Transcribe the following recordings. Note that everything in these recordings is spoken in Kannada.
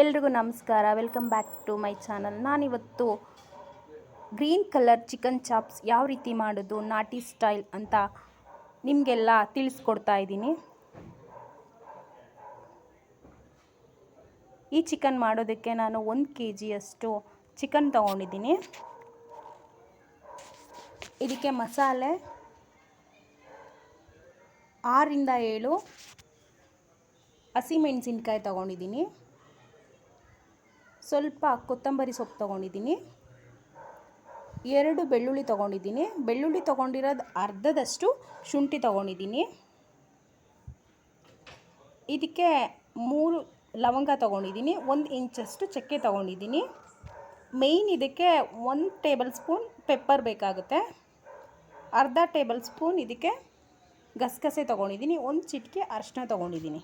ಎಲ್ರಿಗೂ ನಮಸ್ಕಾರ. Welcome back to my channel ನಾನಿವತ್ತು ಗ್ರೀನ್ ಕಲರ್ ಚಿಕನ್ ಚಾಪ್ಸ್ ಯಾವ ರೀತಿ ಮಾಡೋದು ನಾಟಿ ಸ್ಟೈಲ್ ಅಂತ ನಿಮಗೆಲ್ಲ ತಿಳಿಸ್ಕೊಡ್ತಾ ಇದ್ದೀನಿ. ಈ ಚಿಕನ್ ಮಾಡೋದಕ್ಕೆ ನಾನು ಒಂದು ಕೆ ಜಿಯಷ್ಟು ಚಿಕನ್ ತಗೊಂಡಿದ್ದೀನಿ. ಇದಕ್ಕೆ ಮಸಾಲೆ ಆರಿಂದ ಏಳು ಹಸಿಮೆಣಸಿನ್ಕಾಯಿ ತೊಗೊಂಡಿದ್ದೀನಿ. ಸ್ವಲ್ಪ ಕೊತ್ತಂಬರಿ ಸೊಪ್ಪು ತೊಗೊಂಡಿದ್ದೀನಿ. ಎರಡು ಬೆಳ್ಳುಳ್ಳಿ ತೊಗೊಂಡಿದ್ದೀನಿ. ಬೆಳ್ಳುಳ್ಳಿ ತೊಗೊಂಡಿರೋದು ಅರ್ಧದಷ್ಟು ಶುಂಠಿ ತೊಗೊಂಡಿದ್ದೀನಿ. ಇದಕ್ಕೆ ಮೂರು ಲವಂಗ ತೊಗೊಂಡಿದ್ದೀನಿ. ಒಂದು ಇಂಚಷ್ಟು ಚಕ್ಕೆ ತೊಗೊಂಡಿದ್ದೀನಿ. ಮೇಯ್ನ್ ಇದಕ್ಕೆ ಒಂದು ಟೇಬಲ್ ಸ್ಪೂನ್ ಪೆಪ್ಪರ್ ಬೇಕಾಗುತ್ತೆ. ಅರ್ಧ ಟೇಬಲ್ ಸ್ಪೂನ್ ಇದಕ್ಕೆ ಗಸಗಸೆ ತೊಗೊಂಡಿದ್ದೀನಿ. ಒಂದು ಚಿಟಿಕೆ ಅರಿಶಿನ ತೊಗೊಂಡಿದ್ದೀನಿ.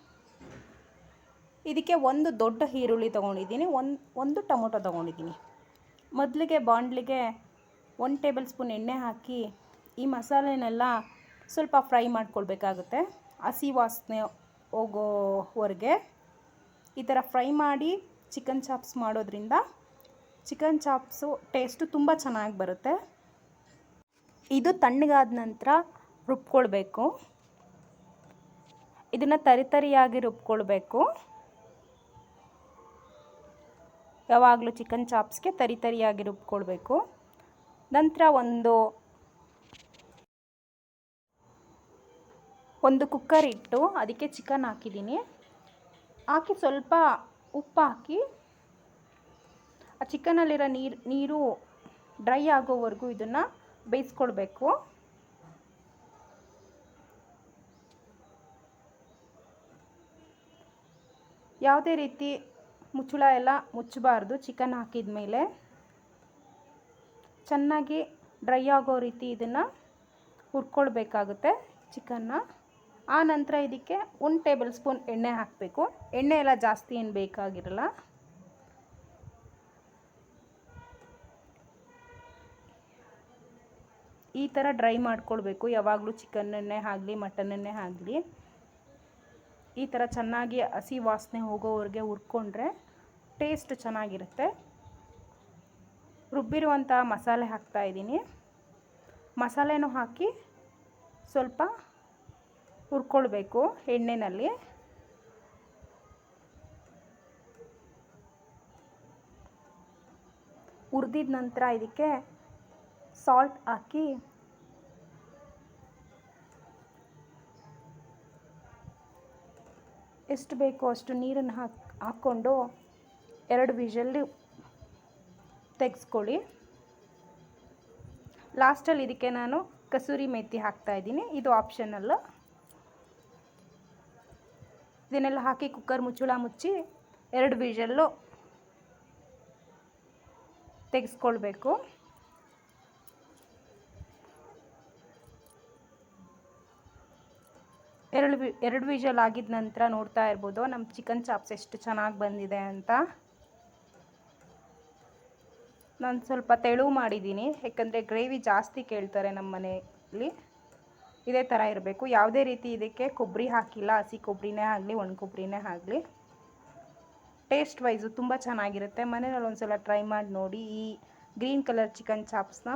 ಇದಕ್ಕೆ ಒಂದು ದೊಡ್ಡ ಈರುಳ್ಳಿ ತೊಗೊಂಡಿದ್ದೀನಿ. ಒಂದು ಒಂದು ಟೊಮೊಟೊ ತೊಗೊಂಡಿದ್ದೀನಿ. ಮೊದಲಿಗೆ ಬಾಂಡ್ಲಿಗೆ ಒನ್ ಟೇಬಲ್ ಸ್ಪೂನ್ ಎಣ್ಣೆ ಹಾಕಿ ಈ ಮಸಾಲೆನೆಲ್ಲ ಸ್ವಲ್ಪ ಫ್ರೈ ಮಾಡ್ಕೊಳ್ಬೇಕಾಗುತ್ತೆ. ಹಸಿ ವಾಸನೆ ಹೋಗೋವರೆಗೆ ಈ ಥರ ಫ್ರೈ ಮಾಡಿ ಚಿಕನ್ ಚಾಪ್ಸ್ ಮಾಡೋದ್ರಿಂದ ಚಿಕನ್ ಚಾಪ್ಸು ಟೇಸ್ಟು ತುಂಬ ಚೆನ್ನಾಗಿ ಬರುತ್ತೆ. ಇದು ತಣ್ಣಗಾದ ನಂತರ ರುಬ್ಕೊಳ್ಬೇಕು. ಇದನ್ನು ತರಿತರಿಯಾಗಿ ರುಬ್ಕೊಳ್ಬೇಕು. ಯಾವಾಗಲೂ ಚಿಕನ್ ಚಾಪ್ಸ್ಗೆ ತರಿ ತರಿಯಾಗಿ ರುಬ್ಕೊಳ್ಬೇಕು. ನಂತರ ಒಂದು ಒಂದು ಕುಕ್ಕರ್ ಇಟ್ಟು ಅದಕ್ಕೆ ಚಿಕನ್ ಹಾಕಿದ್ದೀನಿ. ಹಾಕಿ ಸ್ವಲ್ಪ ಉಪ್ಪು ಹಾಕಿ, ಆ ಚಿಕನಲ್ಲಿರೋ ನೀರು ನೀರು ಡ್ರೈ ಆಗೋವರೆಗೂ ಇದನ್ನು ಬೇಯಿಸ್ಕೊಳ್ಬೇಕು. ಯಾವುದೇ ರೀತಿ ಮುಚ್ಚಳ ಎಲ್ಲ ಮುಚ್ಚಬಾರ್ದು ಚಿಕನ್ ಹಾಕಿದ ಮೇಲೆ ಚೆನ್ನಾಗಿ ಡ್ರೈ ಆಗೋ ರೀತಿ ಇದನ್ನು ಹುರ್ಕೊಳ್ಬೇಕಾಗುತ್ತೆ ಚಿಕನ್ನ ಆ ನಂತರ ಇದಕ್ಕೆ ಒಂದು ಟೇಬಲ್ ಸ್ಪೂನ್ ಎಣ್ಣೆ ಹಾಕಬೇಕು. ಎಣ್ಣೆ ಎಲ್ಲ ಜಾಸ್ತಿ ಏನು ಬೇಕಾಗಿರಲ್ಲ. ಈ ಥರ ಡ್ರೈ ಮಾಡ್ಕೊಳ್ಬೇಕು. ಯಾವಾಗಲೂ ಚಿಕನ್ ಆಗಲಿ ಮಟನ್ ಆಗಲಿ ಈ ಥರ ಚೆನ್ನಾಗಿ ಹಸಿ ವಾಸನೆ ಹೋಗೋವರೆಗೆ ಹುರ್ಕೊಂಡ್ರೆ ಟೇಸ್ಟ್ ಚೆನ್ನಾಗಿರುತ್ತೆ. ರುಬ್ಬಿರುವಂಥ ಮಸಾಲೆ ಹಾಕ್ತಾಯಿದ್ದೀನಿ ಮಸಾಲೆನೂ ಹಾಕಿ ಸ್ವಲ್ಪ ಹುರ್ಕೊಳ್ಬೇಕು ಎಣ್ಣೆಯಲ್ಲಿ ಹುರಿದಿದ ನಂತರ ಇದಕ್ಕೆ ಸಾಲ್ಟ್ ಹಾಕಿ ಎಷ್ಟು ಬೇಕೋ ಅಷ್ಟು ನೀರನ್ನು ಹಾಕಿ ಹಾಕ್ಕೊಂಡು ಎರಡು ವಿಷಲ್ಲಿ ತೆಗೆಸ್ಕೊಳ್ಳಿ. ಲಾಸ್ಟಲ್ಲಿ ಇದಕ್ಕೆ ನಾನು ಕಸೂರಿ ಮೆಥಿ ಹಾಕ್ತಾಯಿದ್ದೀನಿ ಇದು ಆಪ್ಷನಲ್ಲು ಇದನ್ನೆಲ್ಲ ಹಾಕಿ ಕುಕ್ಕರ್ ಮುಚ್ಚಳ ಮುಚ್ಚಿ ಎರಡು ವಿಷಲ್ಲು ತೆಗೆಸ್ಕೊಳ್ಬೇಕು. ಎರಡು ಎರಡು ವಿಷಲ್ ಆಗಿದ ನಂತರ ನೋಡ್ತಾ ಇರ್ಬೋದು ನಮ್ಮ ಚಿಕನ್ ಚಾಪ್ಸ್ ಎಷ್ಟು ಚೆನ್ನಾಗಿ ಬಂದಿದೆ ಅಂತ. ನಾನು ಸ್ವಲ್ಪ ತೆಳು ಮಾಡಿದ್ದೀನಿ, ಯಾಕಂದರೆ ಗ್ರೇವಿ ಜಾಸ್ತಿ ಕೇಳ್ತಾರೆ ನಮ್ಮ ಮನೆಯಲ್ಲಿ ಇದೇ ಥರ ಇರಬೇಕು. ಯಾವುದೇ ರೀತಿ ಇದಕ್ಕೆ ಕೊಬ್ಬರಿ ಹಾಕಿಲ್ಲ, ಹಸಿ ಕೊಬ್ಬರಿನೇ ಆಗಲಿ, ಒಣ ಕೊಬ್ಬರಿನೇ ಆಗಲಿ. ಟೇಸ್ಟ್ ವೈಸು ತುಂಬ ಚೆನ್ನಾಗಿರುತ್ತೆ. ಮನೆಯಲ್ಲಿ ಒಂದು ಸಲ ಟ್ರೈ ಮಾಡಿ ನೋಡಿ ಈ ಗ್ರೀನ್ ಕಲರ್ ಚಿಕನ್ ಚಾಪ್ಸ್ನ